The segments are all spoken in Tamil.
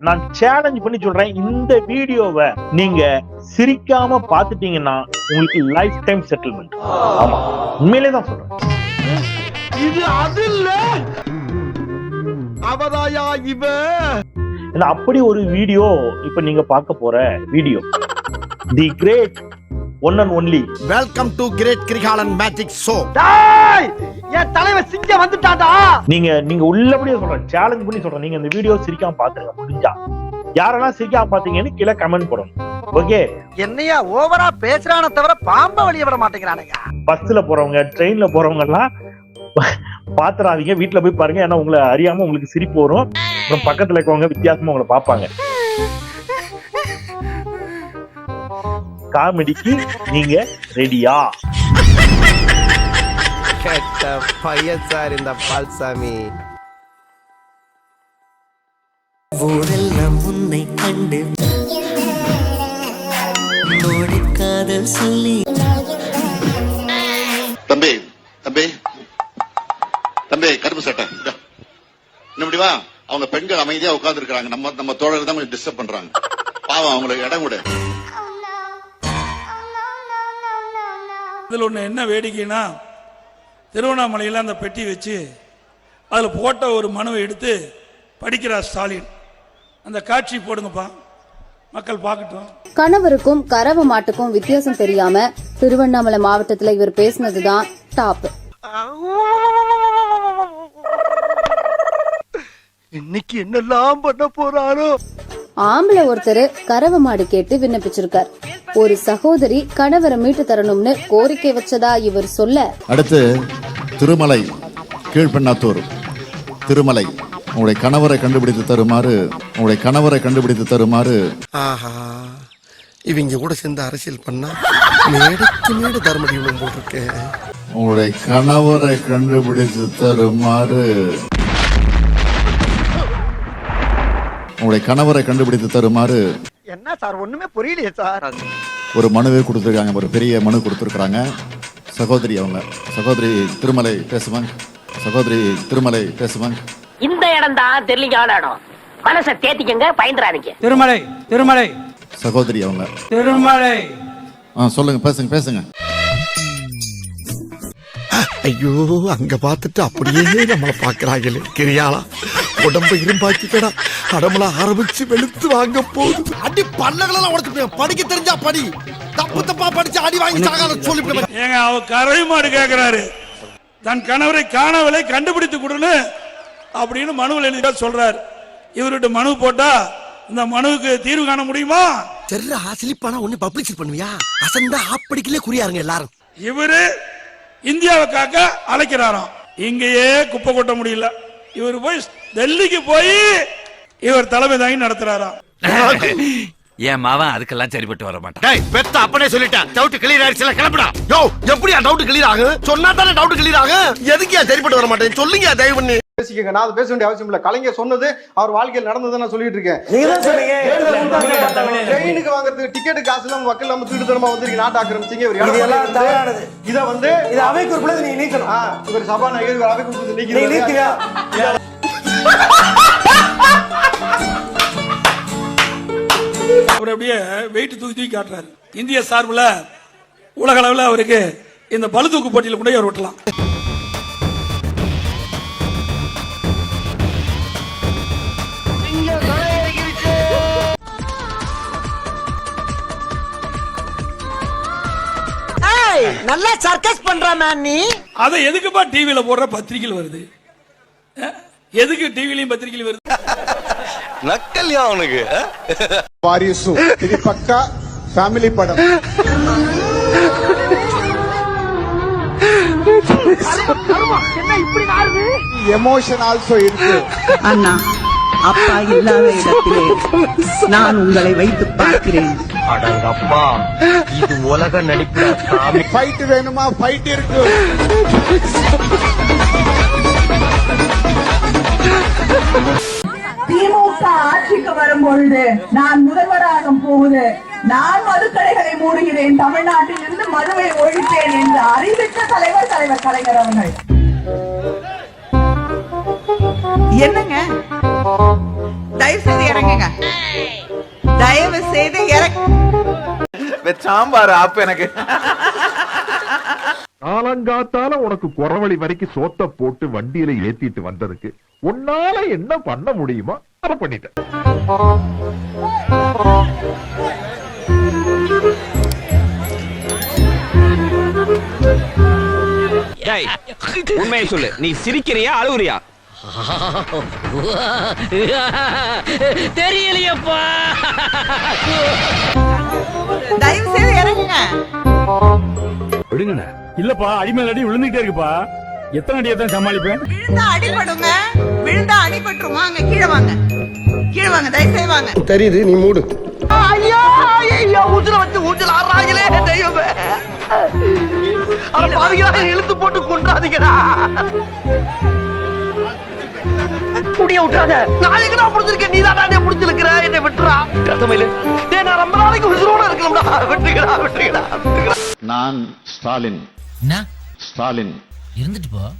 நான் சேலஞ்ச் பண்ணி சொல்றேன். இந்த வீடியோவை நீங்க சிரிக்காம பாத்துட்டீங்கன்னா உங்களுக்கு லைஃப் டைம் செட்டில்மெண்ட் ஆமா. உண்மையிலே தான் சொல்றேன். இது அது இல்ல. அவதாயா இவ? அப்படி ஒரு வீடியோ இப்ப நீங்க பார்க்க போற video. The great one and only welcome to great Kirikalan magic show டேய்! என் தலைவன் சிங்க வந்துட்டாடா! நீங்க நீங்க உள்ளபடியே சொல்றேன். சேலஞ்ச் பண்ணி சொல்றேன். நீங்க இந்த வீடியோ சிரிக்காம பாத்துருங்க முடிஞ்சா. யாரெல்லாம் சிரிக்காம பாத்தீங்கன்னு கீழே கமெண்ட் போடணும் ஓகே என்னையா ஓவரா பேசுறானே தவிர பாம்ப வெளிய விட மாட்டேங்கிறானுங்க. பஸ்ல போறவங்க ட்ரெயின்ல போறவங்க எல்லாம் பாத்துறாதீங்க. வீட்டுல போய் பாருங்க. ஏன்னா உங்களை அறியாம உங்களுக்கு சிரிப்பு வரும். அப்புறம் பக்கத்துல இருக்கவங்க வித்தியாசமா உங்களை பார்ப்பாங்க. காமெடிக்கு நீங்க ரெடியா? பையன் சார் இந்த பால்சாமி. ஊரெல்லாம் உன்னை கண்டு காதல் சொல்லி. தம்பி தம்பி. தம்பி கருப்பு சட்டை. இன்னும் அவங்க பெண்கள் அமைதியா உட்கார்ந்து இருக்காங்க நம்ம நம்ம தோழர்கள் தான் கொஞ்சம் டிஸ்டர்ப் பண்றாங்க. பாவம் அவங்களுக்கு இடம் கொடு. இதில் ஒன்று என்ன வேடிக்கைன்னா திருவண்ணாமலையில் அந்த பெட்டி வச்சு அதில் போட்ட ஒரு மனுவை எடுத்து படிக்கிறார் ஸ்டாலின். அந்த காட்சி போடுங்கப்பா. மக்கள் பார்க்கட்டும். கணவருக்கும் கறவை மாட்டுக்கும் வித்தியாசம் தெரியாம திருவண்ணாமலை மாவட்டத்துல இவர் பேசினதுதான் டாப். இன்னைக்கு என்னெல்லாம் பண்ண போறாரோ? ஆம்பளை ஒருத்தர் கறவை மாடு கேட்டு விண்ணப்பிச்சிருக்கார். ஒரு சகோதரி கணவரை மீட்டு தரணும்னு கோரிக்கை வச்சதா இவர் சொல்ல? அடுத்து திருமலை கீழ்பெண்ணாத்தூர். திருமலை உங்களுடைய கணவரை கண்டுபிடித்து தருமாறு உங்களுடைய கணவரை கண்டுபிடித்து தருமாறு. ஆஹா இவங்க கூட சேர்ந்து அரசியல் பண்ணா மேடைக்கு மேடை தர்மடி இருக்கு. உங்களுடைய கணவரை கண்டுபிடித்து தருமாறு. உங்களுடைய கணவரை கண்டுபிடித்து தருமாறு. என்ன சார்? ஒண்ணுமே புரியலையே சார். ஒரு மனுவே கொடுத்துருக்காங்க. ஒரு பெரிய மனு கொடுத்துருக்குறாங்க. சகோதரி அவங்க. சகோதரி திருமலை பேசுவாங்க சகோதரி திருமலை பேசுவாங்க இந்த இடம் தான் தெரியலீங்க இடம். மனசை தேத்திக்கங்க பயந்துறாதீங்க. திருமலை திருமலை. சகோதரி அவங்க. திருமலை. ஆ சொல்லுங்க பேசுங்க பேசுங்க. ஐயோ அங்க பார்த்துட்டு அப்படியே நம்மள பாக்குறாங்களே கிரியாளா உடம்பு இரும்பாக்கிக்கடா அடமல ஆரம்பிச்சு வெளுத்து வாங்க போகுது அடி பல்லகளெல்லாம் உடைச்சு படிக்க தெரிஞ்சா படி. தப்பு தப்பா படிச்சு அடி வாங்கி சாகாத சொல்லி ஏங்க அவ கறவை மாடு கேட்கிறாரு தன் கணவரை காணவலை கண்டுபிடித்து கொடுன்னு அப்படின்னு மனுவில் எழுதியா சொல்றார். இவர்கிட்ட மனு போட்டா இந்த மனுவுக்கு தீர்வு காண முடியுமா? செர்ரா சிலிப்பானா ஒண்ணு பப்ளிசிட் பண்ணுவியா? அசந்தா ஆப்படிக்கலே குறியாருங்க எல்லாரும். இவரு இந்தியாவை காக்க அழைக்கிறாராம். இங்கேயே குப்பை கொட்ட முடியல. இவர் போய் டெல்லிக்கு போய் இவர் தலைமை தாங்கி நடத்துறாராம் என் மாவன் அதுக்கெல்லாம் சரிப்பட்டு வர மாட்டான். டேய் பெத்த அப்பனே சொல்லிட்டேன். டவுட் கிளியர் ஆயிடுச்சுல கிளம்புடா. யோ எப்படியா டவுட் கிளியர் ஆகும் சொன்னா தானே டவுட் கிளியர் ஆகும் எதுக்கியா சரிப்பட்டு வர மாட்டேன்? சொல்லுங்க தயவு பண்ணி பேசிக்கங்க நான் அதை பேச வேண்டிய அவசியம் இல்ல. கலைஞர் சொன்னது அவர் வாழ்க்கையில் நடந்ததை நான் சொல்லிட்டு இருக்கேன். ட்ரெயினுக்கு வாங்குறதுக்கு டிக்கெட் காசு இல்லாம மக்கள் நம்ம திருடுத்தனமா வந்திருக்கீங்க. நாட்டு ஆக்கிரமிச்சீங்க இவர் வந்து இத வந்து இது அவை குறிப்பிட நீங்க நீக்கணும். இவர் சபாநாயகர் அவை குறிப்பிட நீக்கணும் அவர் அப்படியே வெயிட் தூக்கி தூக்கி காட்டுறாரு. இந்திய சார்புல உலக அளவில் அவருக்கு இந்த பளு தூக்கு போட்டியில் கூட அவர் விட்டலாம் நல்லா சர்க்கஸ் பண்ற நீ. அதை எதுக்குப்பா டிவியில போடுற பத்திரிகையில் வருது? எதுக்கு டிவிலையும் பத்திரிகையிலும் வருது? நக்கல்யா அவனுக்கு? வாரிசு. இது பக்கா ஃபேமிலி படம். எமோஷன் ஆல்சோ இருக்கு. அண்ணா அப்பா இல்லாத இடத்திலே நான் உங்களை வைத்து பார்க்கிறேன். அடங்கப்பா இது உலக நடிப்பு ஃபைட் வேணுமா? ஃபைட் இருக்கு. திமுக ஆட்சிக்கு வரும் பொழுது நான் முதல்வராக போகுது நான் மதுக்கடைகளை மூடுகிறேன் தமிழ்நாட்டில் இருந்து மதுவை ஒழிப்பேன் என்று அறிவித்த தலைவர் தலைவர் கலைஞர் அவர்கள். என்னங்க? தயவு செய்து இறங்குங்க. தயவு செய்து இறங்க சாம்பார் ஆப்பு எனக்கு. காலங்காத்தால உனக்கு குறவழி வரைக்கும் சோத்த போட்டு வண்டியில ஏத்திட்டு வந்ததுக்கு உன்னால என்ன பண்ண முடியுமோ அதை பண்ணிட்டேன். உண்மையை சொல்லு. நீ சிரிக்கிறியா அழுகுறியா? தெரியலையப்பா. தயவு செய்து இறங்குங்க. விடுங்கண்ணே. இல்லப்பா அடிமேல் அடி விழுந்துகிட்டே இருக்குப்பா. எத்தனை அடியை தான் சமாளிப்பேன்? விழுந்தா அடிபடுங்க. விழுந்தா அடிபட்டுருமா? அங்க கீழே வாங்க. கீழே வாங்க தயவு செய்து வாங்க. தெரியுது நீ மூடு. ஐயோ ஐயோ ஊஞ்சல வச்சு ஊஞ்சல் ஆடுறாங்களே தெய்வமே. அட பாவிகளா இழுத்து போட்டு கொண்டாதீங்கடா முடிய விட்டுறாத. நான் எங்கடா புடிச்சிருக்கேன். நீ தான் புடிச்சிருக்கிற. என்னை விட்டுறா. டேய் நான் ரொம்ப நாளைக்கு உசுரோட இருக்கணும்டா. விட்டுக்கடா விட்டுக்கடா நான் ஸ்டாலின். ஸ்டாலின். இருந்துட்டு போ.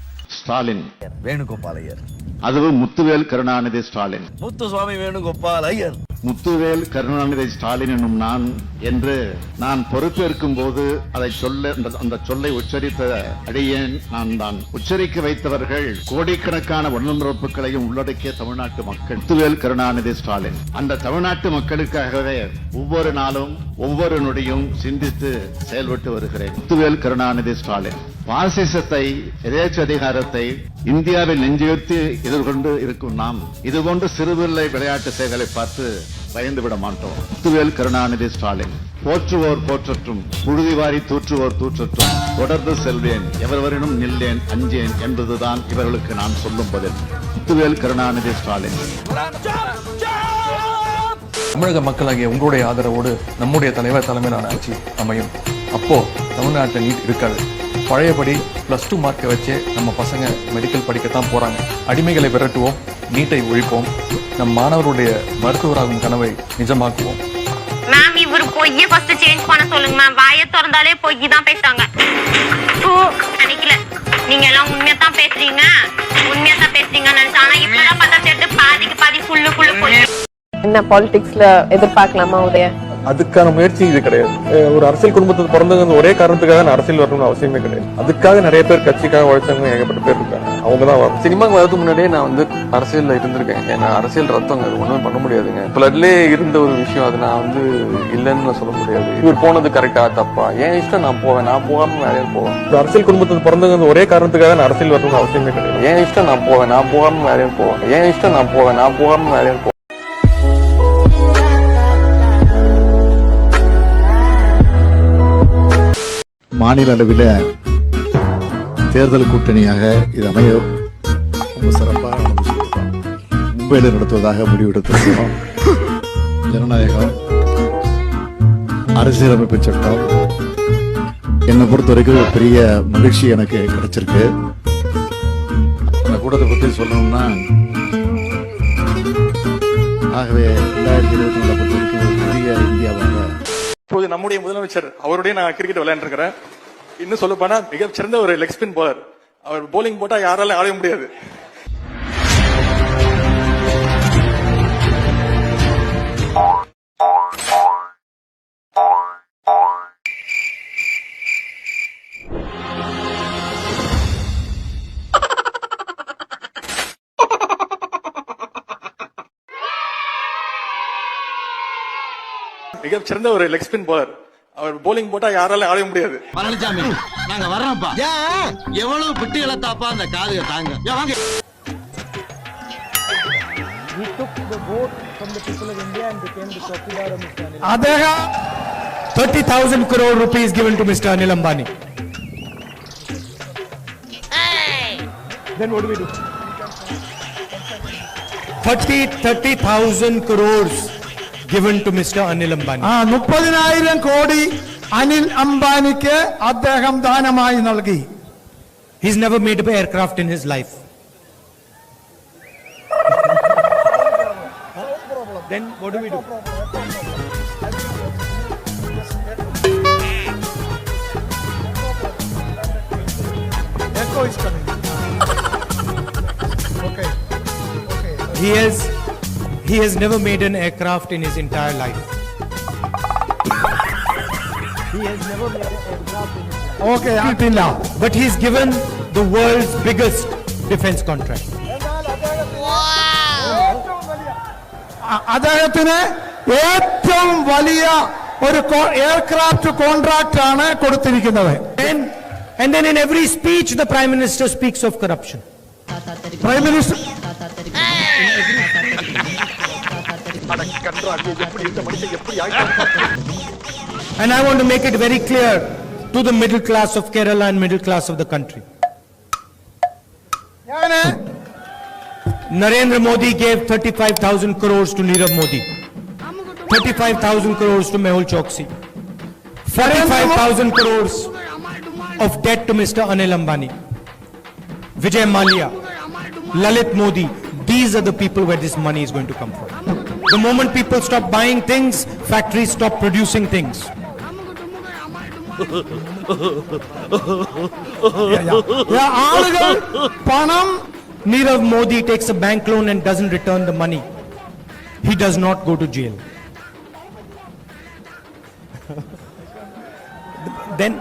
ஸ்டாலின். வேணுகோபாலையர். அதுவும் முத்துவேல் கருணாநிதி ஸ்டாலின். முத்து சுவாமி வேணுகோபாலையர். முத்துவேல் கருணாநிதி ஸ்டாலின் என்னும் நான் என்று நான் பொறுப்பேற்கும் போது அதை சொல்ல அந்த- சொல்லை உச்சரித்த அடியேன் நான் தான் உச்சரிக்க வைத்தவர்கள் கோடிக்கணக்கான உடன்பிறப்புகளையும் உள்ளடக்கிய தமிழ்நாட்டு மக்கள். முத்துவேல் கருணாநிதி ஸ்டாலின். அந்த தமிழ்நாட்டு மக்களுக்காகவே ஒவ்வொரு நாளும் ஒவ்வொரு நொடியும் சிந்தித்து செயல்பட்டு வருகிறேன். முத்துவேல் கருணாநிதி ஸ்டாலின். பாசிசத்தை எதேச்ச அதிகாரத்தை இந்தியாவில் நெஞ்சுயர்த்தி எதிர்கொண்டு இருக்கும் நாம் இதுபோன்ற சிறுபிள்ளை விளையாட்டு செயல்களை பார்த்து பயந்து விட மாட்டோம். முத்துவேல் கருணாநிதி ஸ்டாலின் போற்றுவோர் போற்றற்றும் புழுதி வாரி தூற்றுவோர் தூற்றற்றும் தொடர்ந்து செல்வேன் எவரவரினும் நில்லேன் அஞ்சேன் என்பதுதான் இவர்களுக்கு நான் சொல்லும் பதில். முத்துவேல் கருணாநிதி ஸ்டாலின். தமிழக மக்களாகிய உங்களுடைய ஆதரவோடு நம்முடைய தலைவர் தலைமையிலான ஆட்சி அமையும். அப்போ தமிழ்நாட்டில் நீட் இருக்காது. பழையபடி பிளஸ் டூ மார்க்கை வச்சே நம்ம பசங்க மெடிக்கல் படிக்கத்தான் போறாங்க. அடிமைகளை விரட்டுவோம் நீட்டை ஒழிப்போம். நம் மாணவருடைய மருத்துவராகும் கனவை நிஜமாக்குவோம். மேம் இவர் பொய்ய ஃபர்ஸ்ட் சேஞ்ச் பண்ண சொல்லுங்க மேம் வாயை திறந்தாலே பொய் தான் பேசுறாங்க. ஓ நினைக்கல நீங்க எல்லாம் உண்மையா தான் பேசுறீங்க. உண்மையா தான் பேசுறீங்கன்னு நினைச்சேன். ஆனா இப்பதான் பார்த்தா தெரிஞ்சு பாதிக்கு பாதி ஃபுல்லு ஃபுல்லு என்ன பாலிடிக்ஸ்ல எதிர்பார்க்கலாமா உதய? அதுக்கான முயற்சி இது கிடையாது. ஒரு அரசியல் குடும்பத்துக்கு பிறந்தவங்க ஒரே காரணத்துக்காக நான் அரசியல் வரணும்னு அவசியமே கிடையாது. அதுக்காக நிறைய பேர் கட்சிக்காக உழைச்சவங்க ஏகப்பட்ட பேர் இருக்காங்க. அவங்க தான் வரும் சினிமாக்கு வரதுக்கு முன்னாடியே நான் வந்து அரசியல்ல இருந்திருக்கேன். ஏன்னா அரசியல் ரத்தம் அது ஒண்ணுமே பண்ண முடியாதுங்க. பிளட்லயே இருந்த ஒரு விஷயம் அது நான் வந்து இல்லைன்னு சொல்ல முடியாது. இவர் போனது கரெக்டா தப்பா? என் இஷ்டம் நான் போவேன். நான் போகாம யாரும் போவேன் அரசியல் குடும்பத்துக்கு பிறந்தவங்க ஒரே காரணத்துக்காக நான் அரசியல் வரணும்னு அவசியமே கிடையாது. என் இஷ்டம் நான் போவேன். நான் போகாம யாரும் போவேன் என் இஷ்டம் நான் போவேன். நான் போகாம யாரும் போவேன் மாநில அளவில் தேர்தல் கூட்டணியாக இது அமைய ரொம்ப சிறப்பாக மும்பையில் நடத்துவதாக முடிவெடுத்திருக்கிறோம். ஜனநாயகம் அரசியலமைப்பு சட்டம் என்னை பொறுத்த வரைக்கும் ஒரு பெரிய மகிழ்ச்சி எனக்கு கிடைச்சிருக்கு. அந்த கூட்டத்தை பற்றி சொல்லணும்னா ஆகவே ரெண்டாயிரத்தி இருபத்தி நாலு பொறுத்த வரைக்கும் ஒரு பெரிய இந்தியாவாக இப்போது நம்முடைய முதலமைச்சர் அவருடைய நான் கிரிக்கெட் விளையாண்டுருக்கிறேன். இன்னும் சொல்ல போனா மிகச்சிறந்த ஒரு லெக் ஸ்பின் போலர் அவர் போலிங் போட்டா யாராலும் ஆட முடியாது. மிகச்சிறந்த ஒரு லெக் ஸ்பின் போலர் அவர் போலிங் போட்டா யாராலும் ஆட முடியாது பழனிசாமி நாங்க வர்றோம்ப்பா எவ்வளவு பிட்டு இழத்தாப்பா அந்த காதுக தாங்க வாங்க Adeha, 30,000 crore rupees given to Mr. Anil Ambani. Then what do we do? 30, 30,000 crores given to Mr. Anil Ambani. മുപ്പതിനായിരം കോടി അനിൽ അംബാനിക്ക് അദ്ദേഹം ദാനമായി നൽകി He's never made an aircraft in his life. then what do we do? Echo is coming. Okay. Okay. He has He has never made an aircraft in his entire life. He has never made an aircraft in his life. Okay, until now. But he's given the world's biggest defense contract. അ- അദ്ദേഹത്തിന് ഏറ്റവും വലിയ ഒരു എയർക്രാഫ്റ്റ് കോൺട്രാക്ട് ആണ് കൊടുത്തിരിക്കുന്നത് And then in every speech the prime minister speaks of corruption. Prime minister And I want to make it very clear to the middle class of Kerala and middle class of the country. Narendra Modi gave 35,000 crores to Nirav Modi. 35,000 crores to Mehul Choksi. 45,000 crores of debt to Mr. Anil Ambani. Vijay Malia. Lalit Modi. These are the people where this money is going to come from. The moment people stop buying things, factories stop producing things. Yeah, yeah. Yeah, Nirav Modi takes a bank loan and doesn't return the money. He does not go to jail. then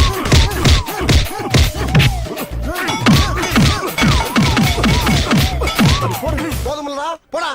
போதுமில்லடா போடா.